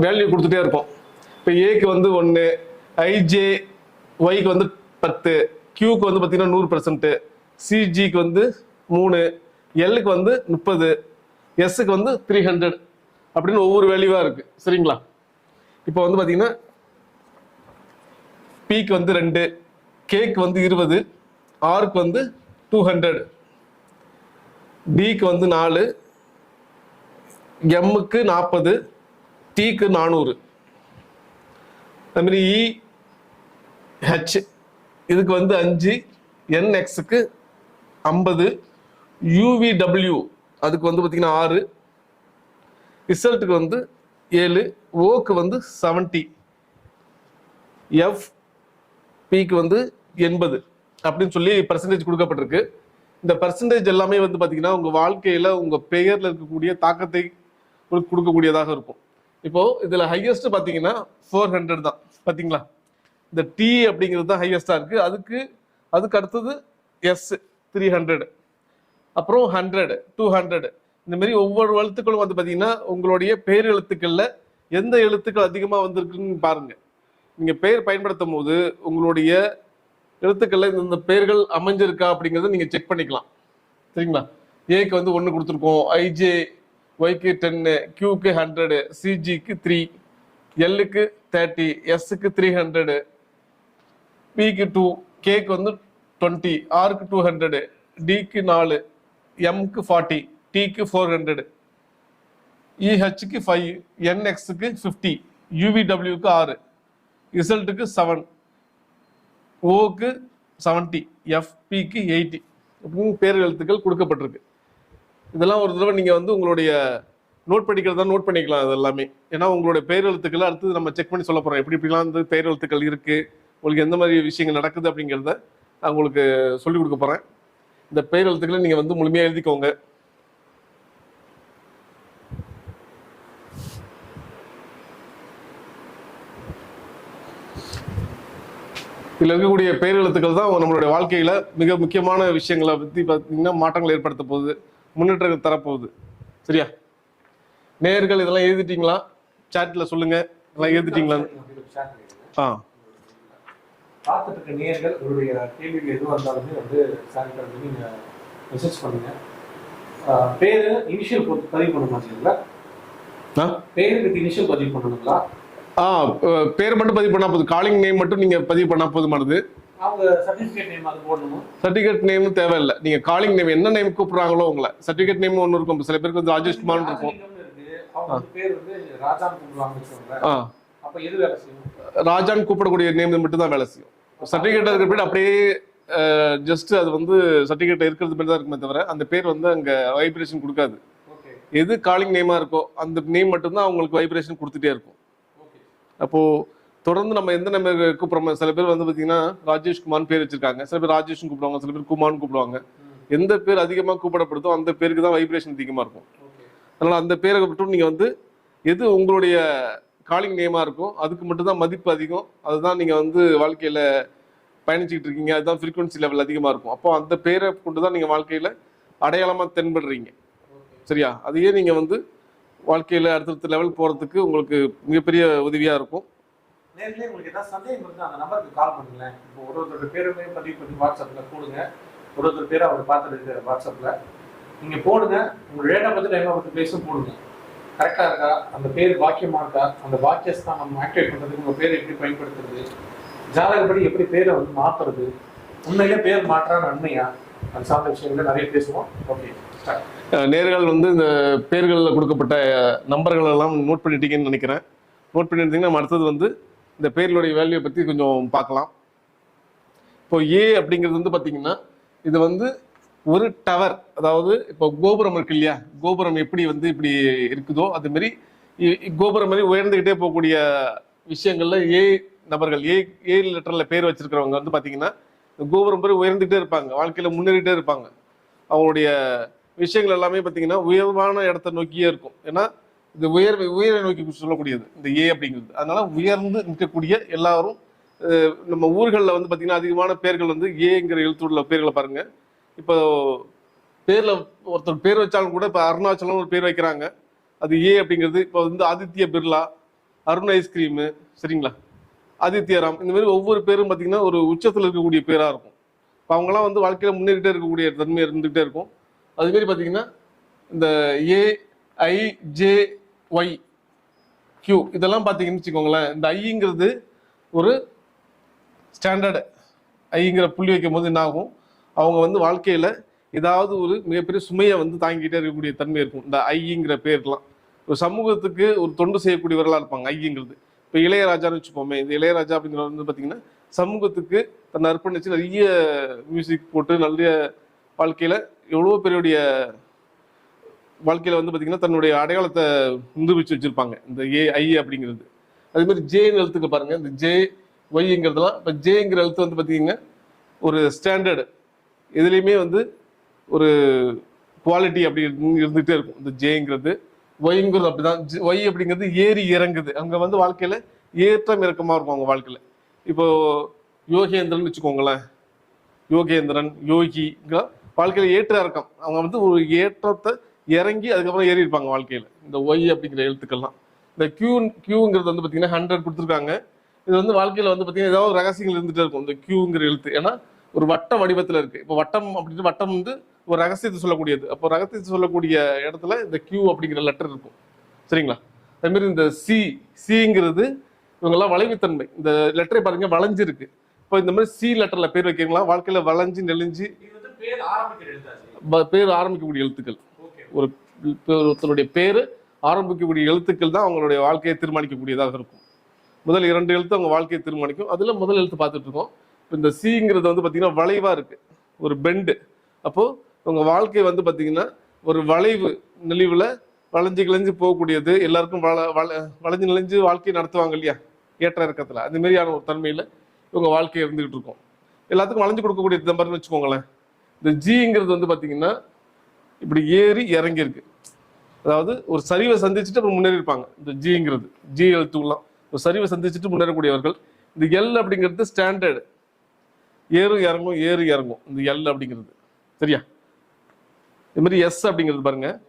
Value கொடுத்துட்டே இருக்கும் இப்போ ஏக்கு வந்து ஒன்று ஐஜே ஒய்க்கு வந்து பத்து கியூக்கு வந்து பார்த்தீங்கன்னா நூறு பர்சன்ட்டு சிஜிக்கு வந்து மூணு எல்லுக்கு வந்து முப்பது எஸ்ஸுக்கு வந்து த்ரீ ஹண்ட்ரட் அப்படின்னு ஒவ்வொரு வேல்யூவாக இருக்குது சரிங்களா இப்போ வந்து பார்த்தீங்கன்னா பிக்கு வந்து ரெண்டு கேக்கு வந்து இருபது ஆருக்கு வந்து டூ ஹண்ட்ரட் டிக்கு வந்து நாலு எம்முக்கு நாற்பது டீக்கு நானூறு. அதுமாரி இ e, ஹெச் இதுக்கு வந்து அஞ்சு என்எக்ஸுக்கு ஐம்பது யூவிடபிள்யூ அதுக்கு வந்து பார்த்தீங்கன்னா ஆறு. ரிசல்ட்டுக்கு வந்து ஏழு ஓக்கு வந்து செவன்ட்டி எஃப் பிக்கு வந்து எண்பது. அப்படின்னு சொல்லி பர்சன்டேஜ் கொடுக்கப்பட்டிருக்கு. இந்த பர்சன்டேஜ் எல்லாமே வந்து பார்த்தீங்கன்னா உங்கள் வாழ்க்கையில் உங்கள் பெயரில் இருக்கக்கூடிய தாக்கத்தை கொடுக்கக்கூடியதாக இருக்கும். இப்போ இதில் ஹையஸ்ட் பார்த்தீங்கன்னா ஃபோர் ஹண்ட்ரட் தான். பாத்தீங்களா? இந்த டி அப்படிங்கிறது தான் ஹையஸ்டா இருக்குது அதுக்கு அதுக்கு அடுத்தது எஸ் த்ரீ ஹண்ட்ரட் அப்புறம் ஹண்ட்ரட் டூ ஹண்ட்ரட் இந்த மாதிரி ஒவ்வொரு எழுத்துக்களும் வந்து பார்த்தீங்கன்னா உங்களுடைய பேர் எழுத்துக்களில் எந்த எழுத்துக்கள் அதிகமாக வந்திருக்குன்னு பாருங்க. நீங்கள் பெயர் பயன்படுத்தும் போது உங்களுடைய எழுத்துக்கள்ல இந்த பெயர்கள் அமைஞ்சிருக்கா அப்படிங்கிறத நீங்கள் செக் பண்ணிக்கலாம். சரிங்களா? ஏக்கு வந்து ஒன்று கொடுத்துருக்கோம். ஐஜே ஒய்க்கு டென்னு கியூக்கு ஹண்ட்ரடு சிஜிக்கு த்ரீ எல்லுக்கு தேர்ட்டி எஸ்ஸுக்கு த்ரீ ஹண்ட்ரடு பிக்கு டூ கேக்கு வந்து டுவெண்ட்டி ஆருக்கு டூ ஹண்ட்ரடு டிக்கு நாலு எம்க்கு ஃபார்ட்டி டிக்கு ஃபோர் ஹண்ட்ரடு இஹெச்சுக்கு ஃபைவ் என்எக்ஸுக்கு ஃபிஃப்டி யூவிடபிள்யூக்கு ஆறு ரிசல்ட்டுக்கு செவன் ஓக்கு செவன்ட்டி எஃபிக்கு எயிட்டி அப்படின்னு பேர் எழுத்துக்கள் கொடுக்கப்பட்டிருக்கு. இதெல்லாம் ஒரு தடவை நீங்கள் வந்து உங்களுடைய நோட் படிக்கிறதா நோட் பண்ணிக்கலாம் அது எல்லாமே ஏன்னா உங்களுடைய பேரெழுத்துக்களை அடுத்து நம்ம செக் பண்ணி சொல்ல போகிறோம் எப்படி இப்படிலாம் வந்து பேரெழுத்துக்கள் இருக்குது உங்களுக்கு எந்த மாதிரி விஷயங்கள் நடக்குது அப்படிங்கிறத நான் உங்களுக்கு சொல்லிக் கொடுக்க போகிறேன் இந்த பேரெழுத்துக்களை நீங்கள் வந்து முழுமையாக எழுதிக்கோங்க. இதில் இருக்கக்கூடிய பேரெழுத்துக்கள் தான் நம்மளுடைய வாழ்க்கையில் மிக முக்கியமான விஷயங்களை பற்றி பார்த்தீங்கன்னா மாற்றங்கள் ஏற்படுத்த போகுது. முன்னேற்றங்கள் தரப்போகுது. சரியா? நேர்கள் இதெல்லாம் எழுதிட்டீங்களா? சாட்ல சொல்லுங்க. இதெல்லாம் எழுதிட்டீங்களான்னு ஆ. பார்த்துட்டு இருக்க நேயர்கள் உங்களுடைய கேள்விகள் எதுவாக இருந்தாலுமே வந்து சார்கிட்ட வந்து நீங்க மெசேஜ் பண்ணுங்க. ஆஹ் பேரு இனிஷியல் பதிவு பண்ண மாட்டீங்களா? ஆ? பேருக்கு இனிஷியல் பதிவு பண்ணணுங்களா? ஆ அஹ், பேர் மட்டும் பதிவு பண்ணா போதும். காலிங் நேம் மட்டும் நீங்க பதிவு பண்ணா போதுமானது. சர்டிஃபிகேட் நேம் தேவையில்லை. நீங்க காலிங் நேம் என்ன நேம் கூப்பிடுறாங்களோ உங்களை. சர்டிஃபிகேட் நேம் ஒன்று இருக்கும். சில பேருக்கு வந்து ராஜேஷ் குமார் இருக்கும். ராஜான்னு கூப்பிடக்கூடிய நேம் மட்டும் தான் வேலை செய்யும். சர்டிஃபிகேட் இருக்கிற பேர் அப்படியே ஜஸ்ட் அது வந்து சர்டிஃபிகேட் இருக்கிறது மாதிரி தான் இருக்குமே தவிர அந்த பேர் வந்து அங்க வைப்ரேஷன் கொடுக்காது. எது காலிங் நேமா இருக்கோ அந்த நேம் மட்டும்தான் அவங்களுக்கு வைப்ரேஷன் கொடுத்துட்டே இருக்கும். ஓகே அப்போ தொடர்ந்து நம்ம எந்த நம்ம கூப்பிடுறோம் சில பேர் வந்து பாத்தீங்கன்னா ராஜேஷ் குமார்னு பேர் வச்சிருக்காங்க. சில பேர் ராஜேஷ்னு கூப்பிடுவாங்க சில பேர் குமார்னு கூப்பிடுவாங்க. எந்த பேர் அதிகமா கூப்பிடப்படுதோ அந்த பேருக்கு தான் வைப்ரேஷன் அதிகமா இருக்கும். அதனால அந்த பேரை மட்டும் நீங்க வந்து எது உங்களுடைய காலிங் நேமா இருக்கும் அதுக்கு மட்டும்தான் மதிப்பு அதிகம். அதுதான் நீங்க வந்து வாழ்க்கையில பயணிச்சுக்கிட்டு இருக்கீங்க. அதுதான் ஃப்ரீக்வன்சி லெவல் அதிகமா இருக்கும். அப்போ அந்த பேரை கொண்டு தான் நீங்க வாழ்க்கையில அடையாளமா தென்படுறீங்க. சரியா? அதையே நீங்க வந்து வாழ்க்கையில அடுத்தடுத்த லெவல் போறதுக்கு உங்களுக்கு மிகப்பெரிய உதவியா இருக்கும். நேரிலே உங்களுக்கு ஏதாவது சந்தேகம் இருந்தால் அந்த நம்பருக்கு கால் பண்ணுங்களேன். இப்போ ஒரு ஒருத்தர் பேருமே பதிவு பண்ணி வாட்ஸ்அப்பில் போடுங்க. ஒரு ஒருத்தர் பேரை அவர் பார்த்துட்டு வாட்ஸ்அப்பில் நீங்கள் போடுங்க. உங்கள் ரேட்டை பற்றி டைமை பற்றி பேசும் போடுங்க. கரெக்டாக இருக்கா? அந்த பேர் பாக்கியமாக இருக்கா? அந்த வாக்கியஸ்தான் நம்ம ஆக்டிவேட் பண்ணுறதுக்கு உங்கள் பேரை எப்படி பயன்படுத்துறது? ஜாதகப்படி எப்படி பேரை வந்து மாற்றுறது உண்மையிலே பேர் மாற்றா நன்மையா? அது சார்ந்த விஷயங்களை நிறைய பேசுவோம். ஓகே நேர்கள் வந்து இந்த பேர்களில் கொடுக்கப்பட்ட நம்பர்கள் எல்லாம் நோட் பண்ணிட்டீங்கன்னு நினைக்கிறேன். நோட் பண்ணியிருந்தீங்கன்னா நம்ம அடுத்தது வந்து இந்த பேர்களுடைய வேல்யூ பற்றி கொஞ்சம் பார்க்கலாம். இப்போ ஏ அப்படிங்கிறது வந்து பார்த்தீங்கன்னா இது வந்து ஒரு டவர் அதாவது இப்போ கோபுரம் இருக்கு இல்லையா? கோபுரம் எப்படி வந்து இப்படி இருக்குதோ அது மாதிரி கோபுரம் மாதிரி உயர்ந்துகிட்டே போகக்கூடிய விஷயங்கள்ல ஏ நபர்கள் ஏ ஏ லெட்டர்ல பேர் வச்சிருக்கிறவங்க வந்து பார்த்தீங்கன்னா இந்த கோபுரம் மாதிரி உயர்ந்துகிட்டே இருப்பாங்க. வாழ்க்கையில முன்னேறிட்டே இருப்பாங்க. அவங்களுடைய விஷயங்கள் எல்லாமே பார்த்தீங்கன்னா உயர்வான இடத்த நோக்கியே இருக்கும். ஏன்னா இது உயர்வை உயரை நோக்கி சொல்லக்கூடியது இந்த ஏ அப்படிங்கிறது. அதனால உயர்ந்து நிற்கக்கூடிய எல்லாரும் நம்ம ஊர்களில் வந்து பார்த்தீங்கன்னா அதிகமான பேர்கள் வந்து ஏங்கிற எழுத்துள்ள பேர்களை பாருங்க. இப்போ பேரில் ஒருத்தர் பேர் வச்சாலும் கூட இப்போ அருணாச்சலம் ஒரு பேர் வைக்கிறாங்க. அது ஏ அப்படிங்கிறது இப்போ வந்து ஆதித்ய பிர்லா அருண் ஐஸ்கிரீமு சரிங்களா? ஆதித்யராம் இந்த மாதிரி ஒவ்வொரு பேரும் பார்த்தீங்கன்னா ஒரு உச்சத்தில் இருக்கக்கூடிய பேராக இருக்கும். இப்போ அவங்களாம் வந்து வாழ்க்கையில் முன்னேறிட்டே இருக்கக்கூடிய தன்மை இருந்துகிட்டே இருக்கும். அதுமாரி பார்த்தீங்கன்னா இந்த A I J Y Q இதெல்லாம் பார்த்தீங்கன்னு வச்சுக்கோங்களேன். இந்த ஐங்கிறது ஒரு ஸ்டாண்டர்டு ஐங்கிற புள்ளி வைக்கும் போது என்ன ஆகும்? அவங்க வந்து வாழ்க்கையில் ஏதாவது ஒரு மிகப்பெரிய சுமையை வந்து தாங்கிட்டே இருக்கக்கூடிய தன்மை இருக்கும். இந்த ஐங்கிற பேர்லாம். ஒரு சமூகத்துக்கு ஒரு தொண்டு செய்யக்கூடியவர்களாக இருப்பாங்க ஐங்கிறது இப்போ இளையராஜான்னு வச்சுப்போமே இந்த இளையராஜா அப்படிங்கிறவர் வந்து பார்த்தீங்கன்னா சமூகத்துக்கு தன்னை அர்ப்பணிச்சு நிறைய மியூசிக் போட்டு நிறைய வாழ்க்கையில் எவ்வளோ பேருடைய வாழ்க்கையில் வந்து பார்த்தீங்கன்னா தன்னுடைய அடையாளத்தை நிரூபிச்சு வச்சுருப்பாங்க. இந்த ஏ ஐ அப்படிங்கிறது. அதே மாதிரி ஜேன்னு எழுத்துக்கு பாருங்கள் இந்த ஜே ஒய்ங்கிறதுலாம் இப்போ ஜேங்கிற எழுத்து வந்து பார்த்தீங்கன்னா ஒரு ஸ்டாண்டர்டு எதுலேயுமே வந்து ஒரு குவாலிட்டி அப்படி இருந்து- இருந்துகிட்டே இருக்கும். இந்த ஜேங்கிறது ஒய்ங்கிறது அப்படிதான். தான் ஒய் அப்படிங்கிறது ஏறி இறங்குது. அங்கே வந்து வாழ்க்கையில் ஏற்றம் இறக்கமாக இருக்கும் அவங்க வாழ்க்கையில். இப்போது யோகேந்திரன் வச்சுக்கோங்களேன். யோகேந்திரன் யோகி வாழ்க்கையில் ஏற்ற இறக்கம். அவங்க வந்து ஒரு ஏற்றத்தை இறங்கி அதுக்கப்புறம் ஏறி இருப்பாங்க வாழ்க்கையில். இந்த ஒய் அப்படிங்கிற எழுத்துக்கள்லாம். இந்த கியூ கியூங்கிறது வந்து பார்த்தீங்கன்னா ஹண்ட்ரட் கொடுத்துருக்காங்க. இது வந்து வாழ்க்கையில் வந்து பார்த்தீங்கன்னா ஏதாவது ரகசியங்கள் இருந்துகிட்டே இருக்கும். இந்த கியூங்கிற எழுத்து. ஏன்னா ஒரு வட்ட வடிவத்தில் இருக்கு. இப்போ வட்டம் அப்படின்னு வட்டம் வந்து ஒரு ரகசியத்தை சொல்லக்கூடியது. அப்போ ரகசியத்தை சொல்லக்கூடிய இடத்துல இந்த கியூ அப்படிங்கிற லெட்டர் இருக்கும். சரிங்களா? அதே மாதிரி இந்த சி சிங்கிறது இவங்கெல்லாம் வளைவுத்தன்மை. இந்த லெட்டரை பாருங்க வளைஞ்சிருக்கு. இப்போ இந்த மாதிரி சி லெட்டர்ல பேர் வைக்கிறீங்களா? வாழ்க்கையில வளைஞ்சு நெளிஞ்சு பேர் ஆரம்பிக்கக்கூடிய எழுத்துக்கள். ஒரு ஒருத்தனுடைய பேர் ஆரம்பிக்கக்கூடிய எழுத்துக்கள் தான் அவங்களுடைய வாழ்க்கையை தீர்மானிக்கக்கூடியதாக இருக்கும். முதல் இரண்டு எழுத்து அவங்க வாழ்க்கையை தீர்மானிக்கும். அதில் முதல் எழுத்து பார்த்துட்டு இருக்கோம். இப்போ இந்த சிங்கிறது வந்து பார்த்தீங்கன்னா வளைவாக இருக்குது ஒரு பெண்டு அப்போது உங்கள் வாழ்க்கை வந்து பார்த்தீங்கன்னா ஒரு வளைவு நெளிவில் வளைஞ்சு கிளைஞ்சு போகக்கூடியது. எல்லாருக்கும் வள வள வளைஞ்சு நிலைஞ்சு வாழ்க்கையை நடத்துவாங்க இல்லையா? ஏற்ற இறக்கத்தில். அது மாதிரியான ஒரு தன்மையில் இவங்க வாழ்க்கை இருந்துகிட்டு இருக்கும். எல்லாத்துக்கும் வளைஞ்சு கொடுக்கக்கூடிய தம்பர்னு வச்சுக்கோங்களேன். இந்த ஜிங்கிறது வந்து பார்த்தீங்கன்னா இப்படி ஏறி இறங்கியிருக்கு. அதாவது ஒரு சரிவை சந்திச்சுட்டு அப்புறம் முன்னேறி இருப்பாங்க. இந்த ஜிங்கிறது ஜி எழுத்துலாம் ஒரு சரிவை சந்திச்சுட்டு முன்னேறக்கூடியவர்கள். இந்த எல் அப்படிங்கிறது ஸ்டாண்டர்டு ஏறும் இறங்கும் ஏறு இறங்கும். இந்த எல் அப்படிங்கிறது. சரியா? இது மாதிரி எஸ் அப்படிங்கிறது பாருங்க.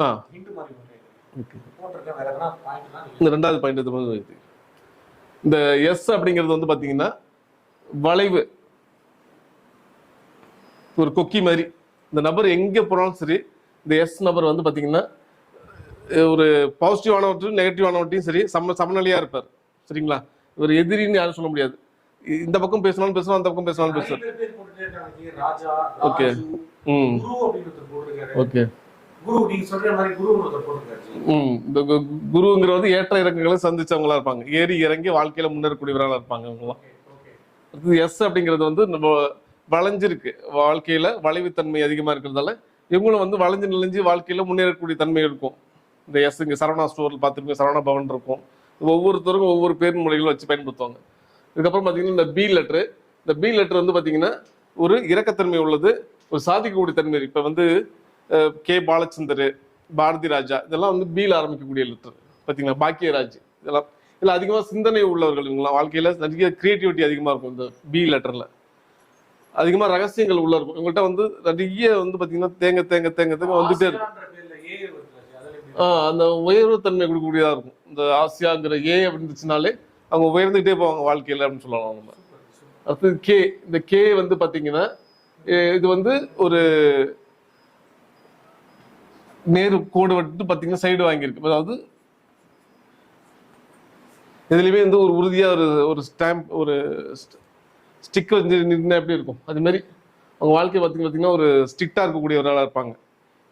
ஆ. ஓகே இந்த ரெண்டாவது பாயிண்ட் இது இந்த எஸ் அப்படிங்கிறது வந்து பார்த்தீங்கன்னா வளைவு. ஒரு கொக்கி மாதிரி. இந்த நபர் எங்க போனாலும் சரி இந்த எஸ் நபர் வந்து பாத்தீங்கன்னா அஹ் ஒரு பாசிட்டிவானவற்றையும் நெகட்டிவானவற்றையும் சரி சம சமநிலையா இருப்பார். சரிங்களா? இவர் எதிரின்னு யாரும் சொல்ல முடியாது. இந்த பக்கம் பேசினாலும் பேசலாம் அந்த பக்கம் பேசினாலும் பேசுவார் ம். ஓகே. ம். இந்த கு- குருங்கிறது ஏற்ற இறக்கங்களை சந்திச்சவங்களா இருப்பாங்க. ஏறி இறங்கி வாழ்க்கையில முன்னேறக்கூடியவர்களா இருப்பாங்க ஓகே ஓகே அடுத்தது எஸ் அப்படிங்கிறது வந்து நம்ம வளைஞ்சிருக்கு. வாழ்க்கையில வளைவுத்தன்மை அதிகமா இருக்கிறதால இவங்களும் வந்து வளைஞ்சு நெளிஞ்சு வாழ்க்கையில முன்னேறக்கூடிய தன்மை இருக்கும். இந்த எஸ் இங்க சரவணா ஸ்டோர்ல பார்த்துருக்கோம் சரவணா பவன் இருக்கும். ஒவ்வொருத்தருக்கும் ஒவ்வொரு பேர் முறைகளை வச்சு பயன்படுத்துவாங்க. இதுக்கப்புறம் பார்த்தீங்கன்னா இந்த பி லெட்ரு இந்த பி லெட்டர் வந்து பார்த்தீங்கன்னா ஒரு இறக்கத்தன்மை உள்ளது ஒரு சாதிக்கக்கூடிய தன்மை. இப்போ வந்து கே பாலச்சந்தர் பாரதி ராஜா இதெல்லாம் வந்து பியில் ஆரம்பிக்கக்கூடிய லெட்டர் பார்த்தீங்களா? பாக்கியராஜ் இதெல்லாம். இதில் அதிகமாக சிந்தனை உள்ளவர்கள் இவங்களாம் வாழ்க்கையில் நிறைய கிரியேட்டிவிட்டி அதிகமாக இருக்கும் இந்த பி லெட்டரில் அதிகமாக ரகசியங்கள் உள்ள இருக்கும். இவங்கள்ட்ட வந்து நிறைய வந்து பார்த்தீங்கன்னா தேங்க தேங்க தேங்க தேங்க வந்துட்டே இருக்கும். அந்த உயர்வு தன்மை கொடுக்கக்கூடியதா இருக்கும். இந்த ஆசியாங்கிற ஏ இருந்துச்சுனாலே அவங்க உயர்ந்துகிட்டே போவாங்க வாழ்க்கையில அப்படின்னு சொல்லலாம் நம்ம. அடுத்தது கே இந்த கே வந்து பாத்தீங்கன்னா எ- இது வந்து ஒரு நேரு கோடு விட்டு பாத்தீங்கன்னா சைடு வாங்கியிருக்கு. அதாவது இதுலயுமே வந்து ஒரு உறுதியா ஒரு ஒரு ஸ்டாம்ப் ஒரு ஸ்டிக் வந்து நின்று எப்படி இருக்கும்? அது மாதிரி அவங்க வாழ்க்கை பார்த்து பார்த்தீங்கன்னா ஒரு ஸ்டிக்காக இருக்கக்கூடிய ஒரு ஆளாக இருப்பாங்க.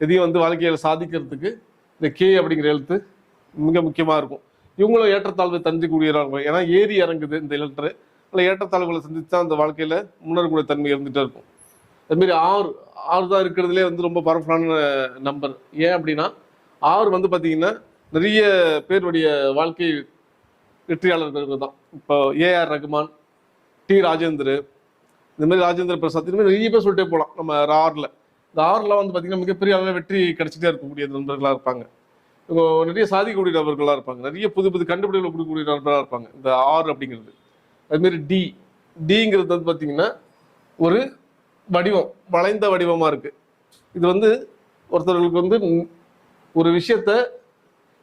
எதையும் வந்து வாழ்க்கையில் சாதிக்கிறதுக்கு இந்த கே அப்படிங்கிற எழுத்து மிக முக்கியமாக இருக்கும். இவங்களும் ஏற்றத்தாழ்வு தஞ்சிக்கூடியவராக இருக்கும் ஏன்னா ஏறி இறங்குது இந்த எழுத்து. அதில் ஏற்றத்தாழ்வுகளை சந்திச்சா அந்த வாழ்க்கையில் முன்னேறக்கூடிய தன்மை இருந்துகிட்டே இருக்கும். அதுமாரி ஆறு ஆறு தான் இருக்கிறதுலே வந்து ரொம்ப பவர்ஃபுல்லான நம்பர் ஏன் அப்படின்னா ஆறு வந்து பார்த்தீங்கன்னா நிறைய பேருடைய வாழ்க்கை வெற்றியாளர்கள் தான். இப்போ ஏஆர் ரகுமான் டி ராஜேந்தர் இந்த மாதிரி ராஜேந்திர பிரசாத் இந்த மாதிரி நிறைய பேர் சொல்லிட்டே போகலாம் நம்ம ஆறில் இந்த ஆறில் வந்து பார்த்தீங்கன்னா மிகப்பெரிய அளவில் வெற்றி கிடைச்சிட்டே இருக்கக்கூடிய நண்பர்களாக இருப்பாங்க. இவங்க நிறைய சாதிக்கக்கூடிய நபர்களாக இருப்பாங்க. நிறைய புது புது கண்டுபிடிப்புகளை கொடுக்கக்கூடிய நபர்களாக இருப்பாங்க. இந்த ஆறு அப்படிங்கிறது. அதுமாரி டி. டிங்கிறது வந்து பார்த்தீங்கன்னா ஒரு வடிவம் வளைந்த வடிவமாக இருக்குது இது வந்து ஒருத்தர்களுக்கு வந்து ஒரு விஷயத்த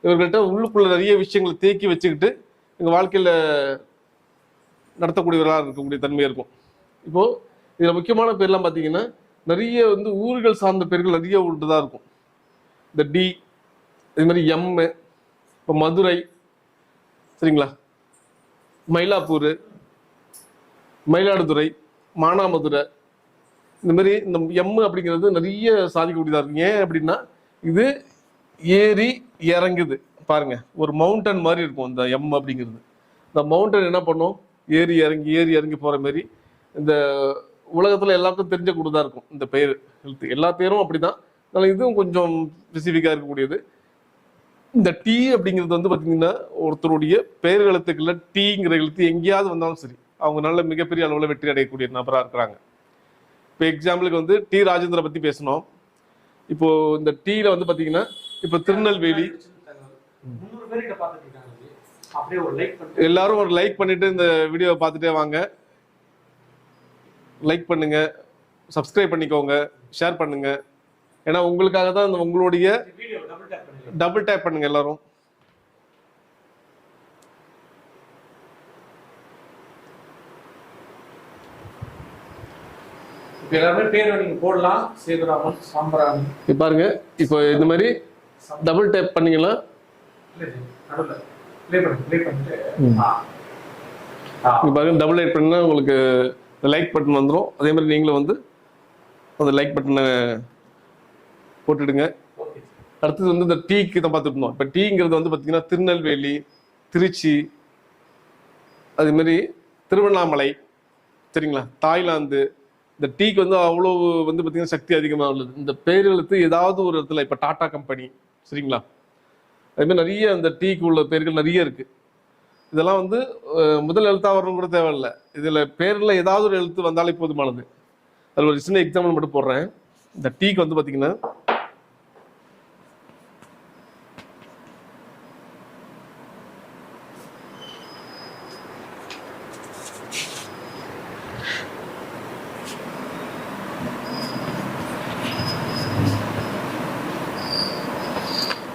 இவர்கள்ட்ட உள்ளுக்குள்ள நிறைய விஷயங்களை தேக்கி வச்சுக்கிட்டு எங்கள் வாழ்க்கையில் நடத்தக்கூடியவர்களாக இருக்கக்கூடிய தன்மை இருக்கும். இப்போது இதில் முக்கியமான பேர்லாம் பார்த்தீங்கன்னா நிறைய வந்து ஊர்கள் சார்ந்த பேர்கள் நிறைய உண்டுதான் இருக்கும். இந்த டி இது மாதிரி எம்மு இப்போ மதுரை சரிங்களா? மயிலாப்பூர் மயிலாடுதுறை மானாமதுரை இந்த மாதிரி இந்த எம்மு அப்படிங்கிறது நிறைய சாதிக்கக்கூடியதாக இருக்கும். ஏன் அப்படின்னா இது ஏறி இறங்குது. பாருங்க ஒரு மவுண்டன் மாதிரி இருக்கும் இந்த எம் அப்படிங்கிறது. இந்த மவுண்டன் என்ன பண்ணும்? ஏறி இறங்கி ஏறி இறங்கி போகிற மாதிரி இந்த உலகத்தில் எல்லாருக்கும் தெரிஞ்ச கூடதா இருக்கும். இந்த பெயர் ஹெல்த் எல்லா பேரும் அப்படிதான். அதனால் இதுவும் கொஞ்சம் ஸ்பெசிஃபிக்காக இருக்கக்கூடியது. இந்த டீ அப்படிங்கிறது வந்து பார்த்திங்கன்னா ஒருத்தருடைய பெயர் எழுத்துக்கள்ல டீங்கிற எழுத்து எங்கேயாவது வந்தாலும் சரி அவங்க நல்ல மிகப்பெரிய அளவில் வெற்றி அடையக்கூடிய நபராக இருக்கிறாங்க. இப்போ எக்ஸாம்பிளுக்கு வந்து டி ராஜேந்திர பற்றி பேசணும். இப்போது இந்த டீயில் வந்து பார்த்தீங்கன்னா இப்போ திருநெல்வேலி அப்படியே ஒரு லைக் பண்ணிட்டு எல்லாரும் ஒரு லைக் பண்ணிட்டு இந்த வீடியோவை பார்த்துட்டே வாங்க. லைக் பண்ணுங்க. சப்ஸ்கிரைப் பண்ணிக்கோங்க. ஷேர் பண்ணுங்க. ஏன்னா உங்களுக்காக தான் இந்த உங்களுடைய டபுள் டேப் பண்ணுங்க எல்லாரும். பேர் நீங்க போடலாம். சேதுராமன் சாம்பராணி. பாருங்க. இப்போ இந்த மாதிரி டபுள் டேப் நடுவுல. ப்ளே பண்ணி ப்ளே பண்ணிட்டு பாருங்க டபுள் லைக் பண்ணா உங்களுக்கு லைக் பட்டன் வந்துடும் அதே மாதிரி நீங்களும் வந்து அந்த லைக் பட்டனை போட்டுடுங்க. அடுத்தது வந்து இந்த டீக்கு தான் பார்த்துட்டு இருந்தோம் இப்போ டீங்கிறது வந்து பார்த்தீங்கன்னா திருநெல்வேலி திருச்சி அதே மாதிரி திருவண்ணாமலை சரிங்களா? தாய்லாந்து இந்த டீக்கு வந்து அவ்வளோ வந்து பார்த்தீங்கன்னா சக்தி அதிகமாக உள்ளது. இந்த பேர் எழுத்து ஏதாவது ஒரு இடத்துல இப்போ டாடா கம்பெனி சரிங்களா? அதுமாதிரி நிறைய அந்த டீக்கு உள்ள பேர்கள் நிறைய இருக்குது இதெல்லாம் வந்து முதல் எழுத்தாக வரணும் கூட தேவையில்லை. இதில் பேரில் ஏதாவது ஒரு எழுத்து வந்தாலே போதுமானது. அதில் ஒரு சின்ன எக்ஸாம்பிள் மட்டும் போடுறேன். இந்த டீக்கு வந்து பார்த்தீங்கன்னா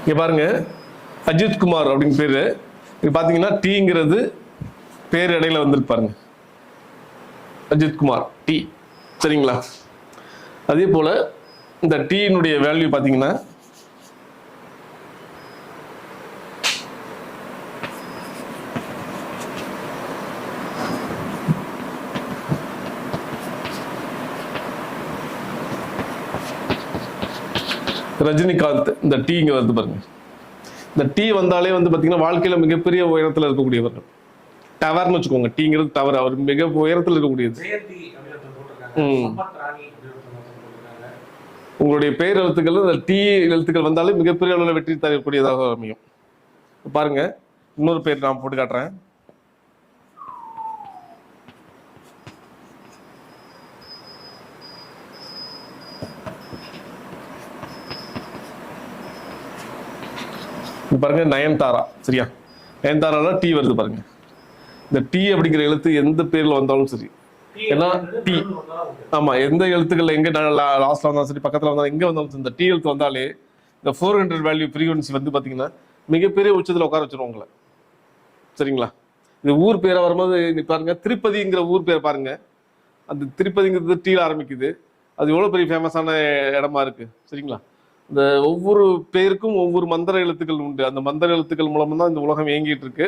இங்கே பாருங்க. அஜித் குமார் அப்படின்னு பேர். இது பார்த்தீங்கன்னா டீங்கிறது பேர் இடையில வந்திருப்பாருங்க அஜித் குமார் டி சரிங்களா? அதே போல் இந்த டீயினுடைய வேல்யூ பார்த்தீங்கன்னா ரஜினிகாந்த் இந்த டீங்க வந்து பாருங்க. இந்த டீ வந்தாலே வந்து பாத்தீங்கன்னா வாழ்க்கையில மிகப்பெரிய உயரத்துல இருக்கக்கூடியவர்கள். டவர்னு வச்சுக்கோங்க டீங்கிறது டவர். அவர் மிக உயரத்துல இருக்கக்கூடியது. உங்களுடைய பேர் எழுத்துக்கள் இந்த டீ எழுத்துக்கள் வந்தாலே மிகப்பெரிய அளவில் வெற்றி தரக்கூடியதாக அமையும். பாருங்க இன்னொரு பேர் நான் போட்டு காட்டுறேன். இங்க பாருங்க நயன்தாரா சரியா? நயன்தாரால டீ வருது பாருங்க. இந்த டீ அப்படிங்கிற எழுத்து எந்த பேர்ல வந்தாலும் சரி. ஏன்னா டீ. நடுவுல வந்தா ஓகே. ஆமா எந்த எழுத்துக்கள் எங்க லாஸ்ட்ல வந்தாலும் சரி பக்கத்துல வந்தாலும் எங்க வந்தாலும் இந்த டி எழுத்து வந்தாலே இந்த ஃபோர் ஹண்ட்ரட் வேல்யூ ஃப்ரீக்வன்சி வந்து பாத்தீங்கன்னா மிகப்பெரிய உச்சத்துல உட்கார வச்சிரும் உங்களை. சரிங்களா? இந்த ஊர் பேரை வரும்போது பாருங்க திருப்பதிங்கிற ஊர் பேர் பாருங்க. அந்த திருப்பதிங்கிறது டீல ஆரம்பிக்குது. அது எவ்வளவு பெரிய ஃபேமஸான இடமா இருக்கு சரிங்களா? இந்த ஒவ்வொரு பேருக்கும் ஒவ்வொரு மந்திர எழுத்துக்கள் உண்டு. அந்த மந்திர எழுத்துக்கள் மூலமாக தான் இந்த உலகம் இயங்கிட்டு இருக்கு.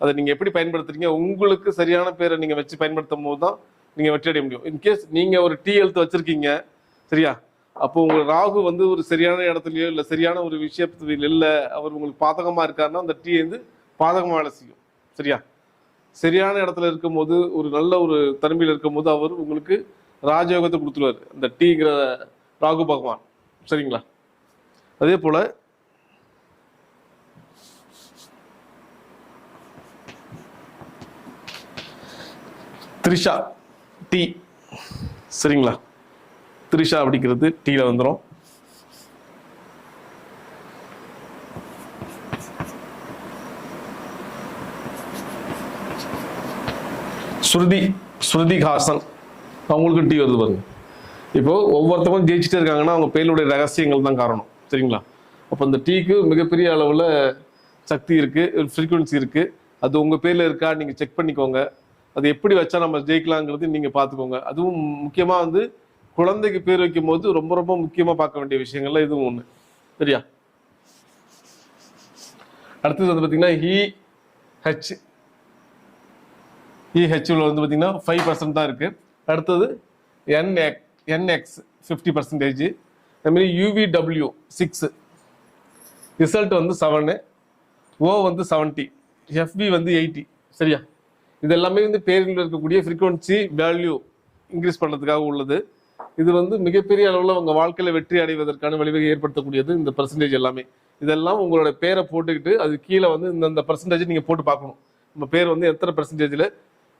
அதை நீங்கள் எப்படி பயன்படுத்துறீங்க? உங்களுக்கு சரியான பேரை நீங்கள் வச்சு பயன்படுத்தும் போது தான் நீங்கள் வெற்றி அடைய முடியும். இன்கேஸ் நீங்கள் ஒரு டி எழுத்து வச்சுருக்கீங்க சரியா? அப்போ உங்கள் ராகு வந்து ஒரு சரியான இடத்துலையோ இல்லை சரியான ஒரு விஷயத்துல இல்லை அவர் உங்களுக்கு பாதகமாக இருக்காருன்னா அந்த டீ வந்து பாதகமாக வேலை செய்யும். சரியா? சரியான இடத்துல இருக்கும்போது ஒரு நல்ல ஒரு தன்மையில் இருக்கும்போது அவர் உங்களுக்கு ராஜயோகத்தை கொடுத்துருவாரு. அந்த டீங்கிற ராகு பகவான். சரிங்களா? அதே போல த்ரிஷா டி. சரிங்களா? த்ரிஷா அப்படிங்கிறது டீயில் வந்துடும் ஸ்ருதி ஸ்ருதி ஹாசன் அவங்களுக்கு டீ வருது பாருங்க. இப்போ ஒவ்வொருத்தவங்க ஜெயிச்சுட்டே இருக்காங்கன்னா அவங்க பேருடைய ரகசியங்கள் தான் காரணம். சரிங்களா அப்போ அந்த டீக்கு மிகப்பெரிய அளவில் சக்தி இருக்குது ஃப்ரீக்குவன்சி இருக்குது அது உங்கள் பேரில் இருக்கா நீங்கள் செக் பண்ணிக்கோங்க. அது எப்படி வச்சா நம்ம ஜெயிக்கலாங்கிறது நீங்கள் பார்த்துக்கோங்க அதுவும் முக்கியமாக வந்து குழந்தைக்கு பேர் வைக்கும் போது ரொம்ப ரொம்ப முக்கியமாக பார்க்க வேண்டிய விஷயங்கள்ல இதுவும் ஒன்று சரியா? அடுத்தது வந்து பார்த்தீங்கன்னா ஹி e, ஹெச் இஹெச்ல e, வந்து பார்த்தீங்கன்னா ஃபைவ் பர்சன்ட் தான் இருக்குது அடுத்தது N X NX fifty percentage அதுமாரி யூவிடபிள்யூ சிக்ஸு ரிசல்ட் வந்து செவனு ஓ வந்து செவன்ட்டி எஃபி வந்து எயிட்டி சரியா? இது எல்லாமே வந்து பேரில் இருக்கக்கூடிய ஃப்ரீக்குவன்சி வேல்யூ இன்க்ரீஸ் பண்ணுறதுக்காக உள்ளது. இது வந்து மிகப்பெரிய அளவில் உங்கள் வாழ்க்கையில் வெற்றி அடைவதற்கான வழிவகை ஏற்படுத்தக்கூடியது இந்த பர்சன்டேஜ் எல்லாமே. இதெல்லாம் உங்களோட பேரை போட்டுக்கிட்டு அது கீழே வந்து இந்த பர்சன்டேஜ் நீங்கள் போட்டு பார்க்கணும். நம்ம பேர் வந்து எத்தனை பர்சன்டேஜில்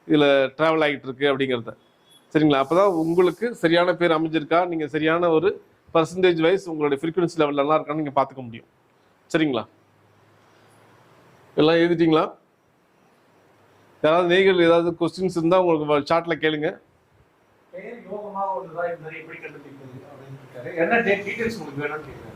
இதில் ட்ராவல் ஆகிட்டு இருக்கு அப்படிங்கிறத. சரிங்களா? அப்போ தான் உங்களுக்கு சரியான பேர் அமைஞ்சிருக்கா? நீங்கள் சரியான ஒரு பர்சன்டேஜ் வைஸ் உங்களுடைய ஃப்ரீக்வன்சி லெவல் நல்லா இருக்கான்னு நீங்கள் பார்த்துக்க முடியும். சரிங்களா? எல்லாம் எழுதிட்டிங்களா? யாராவது நீங்கள் ஏதாவது கொஸ்டின்ஸ் இருந்தால் உங்களுக்கு சாட்டில் கேளுங்க. என்ன டீட்டெயில்ஸ் உங்களுக்கு வேணும்னு கேட்குறேன்